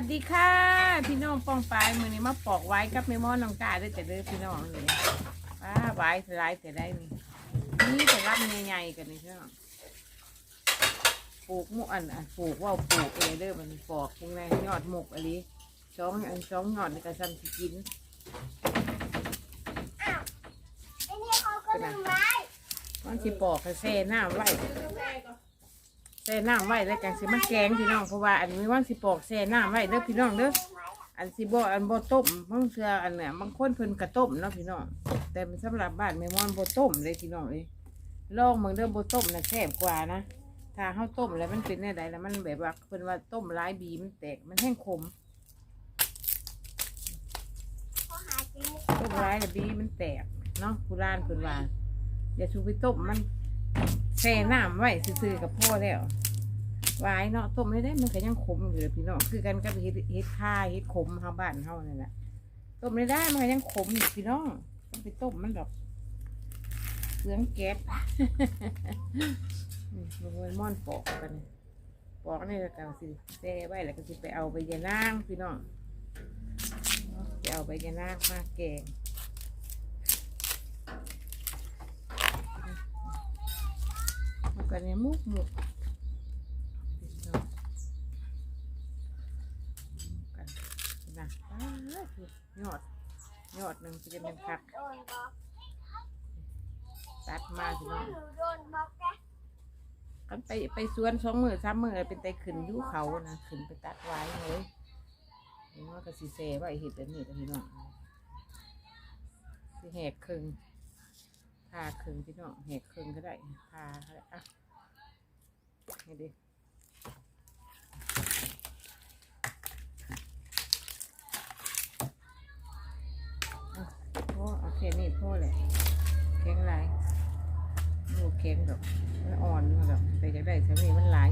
วัสดีค่ะ พี่น้องปองปลายมือนี้มาปอกไว้กับแม่ม่อนน้องกาด้วยแต่เด้อพี่น้องเลยว้าไว้สไลด์แต่ได้นี่นี่แต่รับใหญ่ๆกันนี่พี่น้องปลูกหมุอันอะปลูกว่าวปลูกเอเด้อมันปอกยังไงยอดหมกอะไรสองอันสองยอดในกระซันสิกินไอ้นี่เขาก็ลืมไว้มันสิปอกให้แซ่น้ำไว้ แซ่น้ำไว้แล้วกันสิมันแกงพี่น้องเพราะว่าอันนี้ว่านสิปอกแซ่น้ำไว้เด้อพี่น้องเด้ออันสิบ่อันบ่ต้มบางเทื่ออันเนี่ยบางคนเพิ่นกระต้มเนาะพี่น้องแต่สำหรับบ้านแม่มอนบ่ต้มเลยพี่น้องเอ้ยลองเบิ่งเด้อบ่ต้มน่ะแซ่บกว่านะถ้าเฮาต้มแล้วมันเป็นแน่ใดแล้วมันแบบว่าเพิ่นว่าต้มหลายบีมันแตกมันแห้งขมต้มหลายแล้วบีมันแตกเนาะผู้ร้านเพิ่นว่าอย่าชูไปต้มมัน แช่น้ำไว้ซื่อๆกับพ่อแล้ววายเนาะต้มได้ได้มันก็ยังขมอยู่เลยพี่น้องคือกันกับเฮ็ดเฮ็ดข่าเฮ็ดขมเฮาบ้านเฮานั่นแหละต้มไม่ได้มันก็ยังขมอยู่พี่น้องต้องไปต้มมันดอกเปลืองแก๊สนี่มันม่อนปอกกันปอกนี่แล้วก็สิแซ่ไว้แล้วก็สิไปเอาไปยานางพี่น้องไปเอาไปยานางมาแกง มันก็เนี่ยมุกมุกพี่น้องกันนะยอดยอดหนึ่งจะเป็นผักโดนบล็อกตัดมาพี่น้องหนูโดนบล็อกแกกันไปไปสวนสองมือสามมือเป็นไตขึ้นยูเขานะขึ้นไปตัดไว้เลยเห็นว่าก็สีเซ่ว่าเห็ดแบบนี้กับพี่น้องสิแหกครึ่ง พาครึ่งพี่น้องแหกครึ่งก็ได้พาก็ได้อะนี่ดิพ่อเอาแค่นี้พ่อแหละแข็งไรลูกแข็งดอกมันอ่อนมันแบบแต่จากได้สามีมันหลาย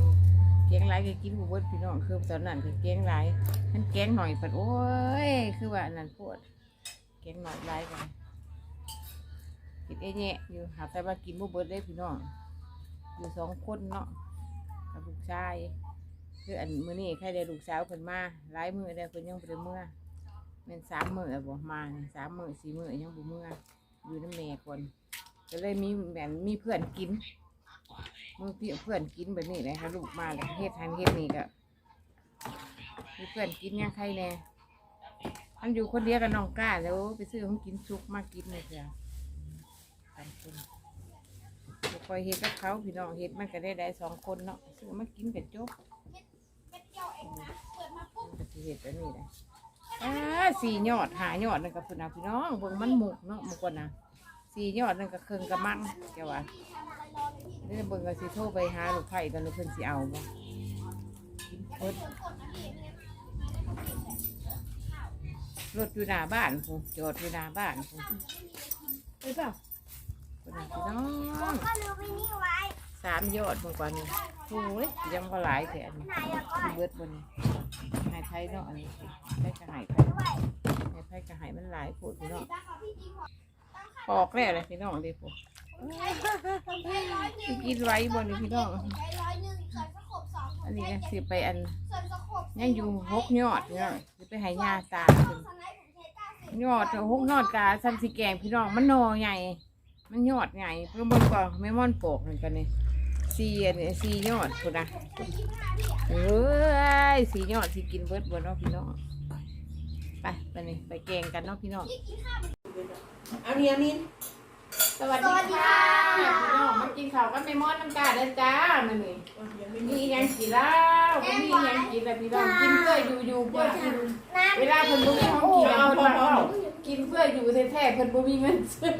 แกงหลายก็กินบุบดพี่น้องคือตอนนั้นคือแกงหลายมันแกงหน่อยปัดโอ้ยคือว่านั้นปวดแกงหน่อยหลายกัน กินเอเนะอยู่หาแต่ว่ากินบุบดได้พี่น้อง อยู่สองคนเนาะกับลูกชายคืออันมื้อนี้ใครได้ลูกสาวเพิ่นมาหลายมื้อได้วเพิ่นยังบ่ได้เมื่อแม่นสามมื้อแล้วบ่มานี่สามมื้อสี่มื้อยังบ่เมื่ออยู่น้ำแม่คนก็เลยมีแม่นมีเพื่อนกินมึงพี่เพื่อนกินแบบนี้เลยค่ะลูกมาเลยเฮ็ดทานเฮ็ดนี่ก็มีเพื่อนกินยังใครแน่อันอยู่คนเดียวกับน้องก้าแล้วไปซื้อของกินซุกมากินเลยจ้ะ คนบ่คอยเฮ็ดกับเขาพี่น้องเฮ็ดมันก็ได้ได้สองคนเนาะซื้อมากินกับจบเม็ดเดียวเองนะเปิดมาปุ๊บมันก็สิเฮ็ดแบบนี้เลยอ่าสี่ยอดหายอดนั่นก็เพิ่นเอาพี่น้องเบิ่งมันหมุกเนาะหมุกก่อนนะสี่ยอดนั่นก็เครื่องกระมังแกว่าทำอะไรรอเลยพี่นี่เบิ่งก็สิโทรไปหาลูกไผ่กันลูกเพิ่นสิเอาบ่กินเพิ่นกดนะพี่เนี่ยรถอยู่หน้าบ้านพูจอดอยู่หน้าบ้านพูไปเปล่าคนนั้น พี่น้องก็ลืมไปนี่ไว้สามยอดเมื่อก่อนนี่โอ้ยยังก็หลายแถนไหนอะก้อยเบิดบนหายไทยเนาะอันนี้ไทยก็หายไทยด้วยหายไทยก็หายมันหลายพูดพี่น้องตั้งค่ะพี่จริงเหรอตั้งค่ะปอกแล้วเลยพี่น้องดิพูผมใช้ผมใช้ร้อยหนึ่สิงกินไว้บนนี่พี่น้องผมใช้ร้อยหนึ่งส่วนสะขบสองผมอันนี้ใช้ก็เจ็ดสิไปอันส่วนสะขบยังอยู่หกยอดพี่น้องสิไปใหายาตาส่ขึ้วนนสไลด์ผมใช้เก้าสิบยอดหกยอดกาซันสิแกงพี่น้องมันหนอใหญ่ มันยอดใหญ่เพิ่มบนกอนไม่ม่อนโปกเหมือนกันนี่สีอันนี้สียอดคุณนะเอ้ยสียอดที่กินเบิดบนเนาะพี่น้องไปไปนี่ไปแกงกันเนาะพี่น้องเอาเนียมินสวัสดีค่ะพี่น้องมากินข้าวกันไม่ม่อนน้ำกาเด้อจ้ามันนี่มีหยังกินแล้วมีหยังกินแล้วพี่น้องกินเพื่ออยู่อยู่เพื่อกินเวลาเพิ่นบ่มีของกินเอาเอาเอากินเพื่ออยู่แท้ๆเพิ่นบ่มีเงินซื้อ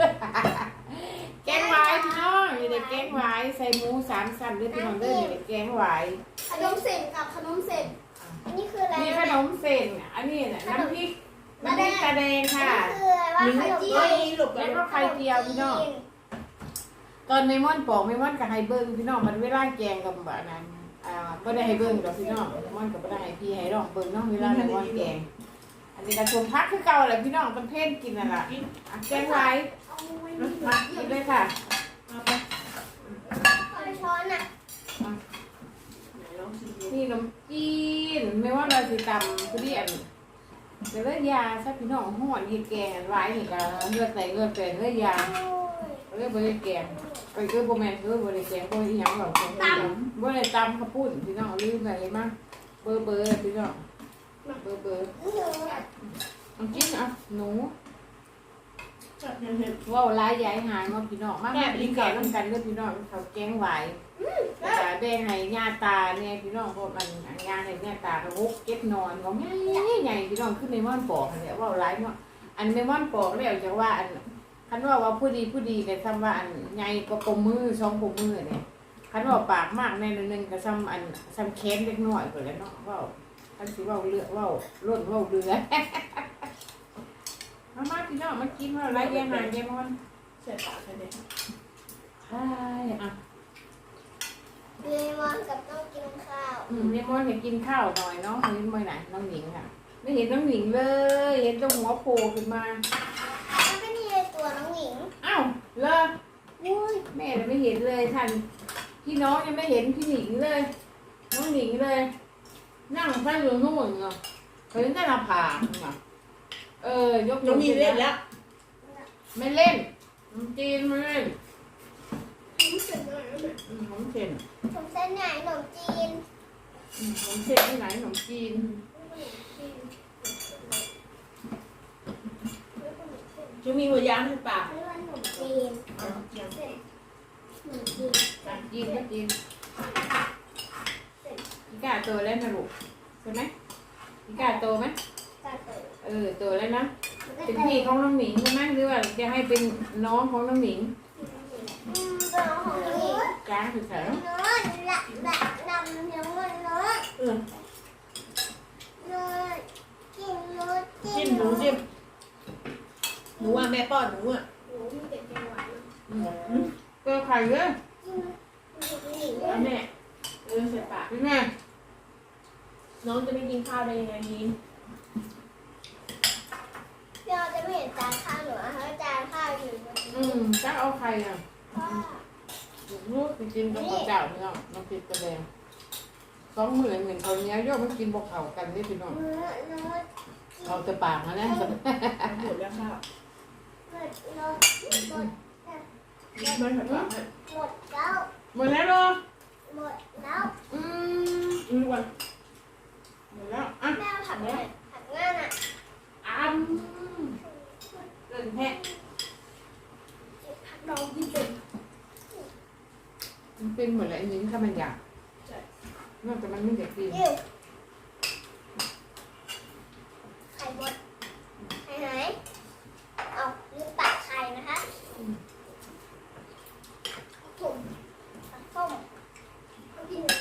งหวายพี่น้องนี่เด็กแกงหวายใส่หมูสามชั้นเด้อพี่น้องเด้อนี่เด็กแกงหวายขนมเส้นกับขนมเส้นอันนี้คืออะไรมีขนมเส้นอันนี้น่ะน้ำพริกน้ำพริกตาแดงค่ะอันนี้คืออะไรวะไข่เจียวแล้วก็ไข่เจียวพี่น้องตอนเมมอนปอกเมมอนกับไฮเบิ้งพี่น้องมันเวลาแกงกับแบบนั้นอ่าบ่ได้ให้เบิ้งดอกพี่น้องเมมอนกับบ่ได้ให้พี่ให้ลองเบิ้งเนาะเวลาเมมอนแกงอั นนี้กระชมพักคือเก่าแหละพี่น้องเป็นเพศกินน่ะล่ะอะแกงไว้เอาไว้มากินเลยค่ะช้อนอะนี่ขนมจีนกินไม่ว่าเราสิตำทุเรียนแต่เลือยาซะพี่น้องห่อนเห็ดแกงอันไว้นี่ก็เลือดใส่เลือดเป็นเลือยาเลือดบริแกงไปคือโบแมนคือบริแกงบริยังหรอกบ่ได้ตำข้าวปุ้นพี่น้องลืมไปเลยมั้งเบอร์เบอร์พี่น้อง เบอร์เบอร์เอากินอะหนูว่าลายยายหายมาพี่น้องมาแม่พี่แกงน้ำกันเด้อพี่น้องเขาแกงไหวแต่แดงให้ญาตาเนี่ยพี่น้องพวกมันงานให้ญาตาก็ฮุกเก็บนอนของใหญ่ใหญ่พี่น้องขึ้นในม่อนปอกเนี่ยว่าลายเนาะอันในม่อนปอกแล้วจะว่าอันคันว่าว่าผู้ดีผู้ดีแต่ซ้ำว่าอันใหญ่ก็ปมมือช่องปมมือเนี่ยคันว่าปากมากแน่นนึงก็ซ้ำอันซ้ำแค้นเล็กน้อยก็แล้วเนาะว่า คันสิว่าเลือว่าล้นว่าเรือ มามาพี่น้องมากินว่าลายยายหายยายม่อนใส่ปากไปเลยใช่อะเลมอนกับต้องกินข้าวอืมเรียกว่าเห็นกินข้าวหน่อยเนาะเห็นเมื่อไหร่น้องหญิงค่ะ ไม่เห็นน้องหญิงเลยเห็นแตัวหัวโผล่ขึ้นมา แล้วก็นี่ตัวน้องหญิงอ้าวเลยอุ้ยแม่เลยไม่เห็นเลยท่านพี่น้องยังไม่เห็นพี่หนิงเลย น้องหญิงเลย นั่งไปอยู่นู่นเนาะเห็นแต่ละผาเนาะเออยกน้องมีเล่นแล้ว ไม่เล่นน้องจีนไม่เล่นรู้สึกหน่อยนะอืมของเส้นผมเส้นใหญ่ขนมจีนอืมของเส้นที่ไหนขนมจีนจะมีหัวยางที่ปากไม่ว่าขนมจีนเอาเจียงเส้นขนมจีนอะจีนก็จีน พี่กาโตแล้วนะลูกใช่ไหมพี่กาโตไหมกาเตยเออโตแล้วนะเป็นพี่ของน้องหมิงใช่ไหมหรือว่าจะให้เป็นน้องของน้องหมิงอืมเป็นของน้องหญิงจ้าคือเสาน้อยละละดำเดี๋ยวมันน้อยเออน้อยกินน้อยจิ้มหนูจิ้มหนูอะแม่ป้อนหนูอะหนูมีแต่แกงหวานนะอืมเกลือไข่เลยกินน้องหญิงเอาแม่เออใส่ปากเป็ นไงน้องจะไม่กินข้าวได้ยังไงนี้พี่เราจะไม่เห็นจานข้าวหนูอะเพราะจานข้าวอยู่บนอืมจ้าเอาไข่อะผ้าลูกไปกินกับข้าวเจ้าพี่น้องน้องติดกระแดงสองมือเหมือนเขาวเหนี้ยวโยกมันกินบกเขากันได้พี่น้องเนื้อเนื้อเอาแต่ปากมาแล้วเอาหมดแล้วข้าวหมดเนื้อหมดไม่ใส่ปากให้หมดแล้วหมดแล้วเหรอหมดแล้วอืม อืมวัน หมดแล้วอะ แม่ผักเลยผักง่านอะ อ้ํเกินแพะ ผักดองที่เป็น มันเป็นเหมือนอะไรนิ้งถ้ามันอยากนอกจาก มันไม่อยากกินยิ่วไข่หมดไข่ไหนเอาลืมตัดไข่นะคะถุงตัดส้มเอากินเลย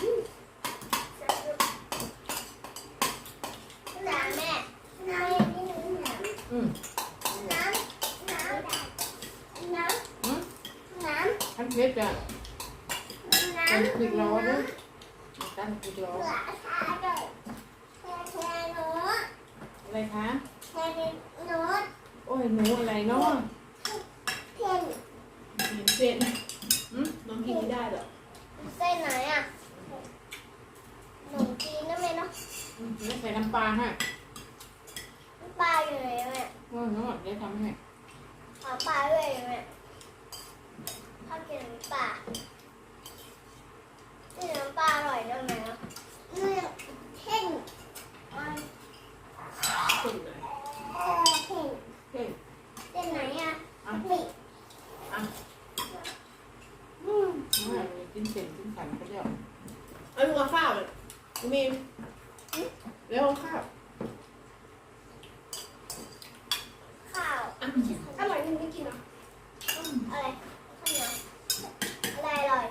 อืมแซ่บๆน้ำแม่น้ำนี่หนูน้ำอืมน้ำน้ำน้อืมำน้ำอันเพชรอะน้ำเป็นพริกร้อนนะ ตั้งพริกร้อนเหลือชาด้วยแค่แค่หนูอะไรคะแค่หนูโอ้ยหนูอะไรเนาะเพ่นกินเส้นอืมน้องกินไม่ได้หรอกเส้นไหนอะขนมจีนนั่นไหมเนาะอืมแล้วใส่น้ำปลาให้ปลาอยู่ไหนแม่โอ้ยน้องเดี๋ยวทำให้ขอปลาด้วยแม่ข้าวเกลียวน้ำปลา นื้ำปลาอร่อยด้วยไหมเนื้อเท่ง เส้นไหน เออเพ่น เฮ้ย เส้นไหนอะ อะ นี่ อะ อืม น้องอยากกินเส้นกินสันก็เดี๋ยว เอาลูกเอาข้าวเลยมีเร็วเอาข้าว ข้าว อะ อร่อยจริงไม่กินเหรออืมอะไรข้าวเหนียวอะไรอร่อย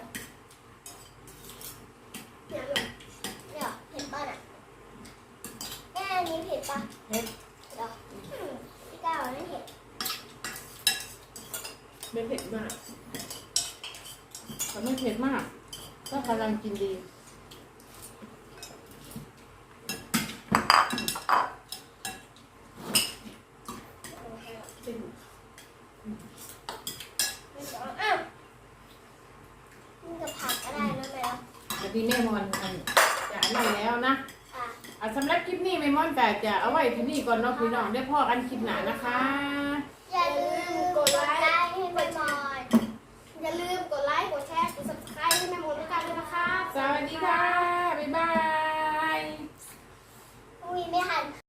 เนี่ยอร่อยเนี่ยเผ็ดป่ะน่ะแม่อันนี้เผ็ดป่ะ เผ็ด เหรออืมพี่ก้าวไม่เผ็ด ไม่เผ็ดมาก แต่ ไม่เผ็ดมาก ก็กำลังกินดีเส้นไม่สองอ้าวมันกับผักก็ได้นะแม่แต่ที่แม่มอนอันจะอันนี้แล้วนะค่ะ อะสำหรับคลิปนี้ไม่ม่อนแต่จะเอาไว้ที่นี่ก่อนเนาะพี่น้องได้พ่อกันคลิปหนานะคะ อย่าลืมกดไลค์ให้แม่มอน อย่าลืมกดไลค์ กดแชร์ กด subscribe ให้แม่มอนด้วยกันด้วยนะครับสวัสดีค่ะ บ๊ายบายพรุ่งนี้ไม่หัน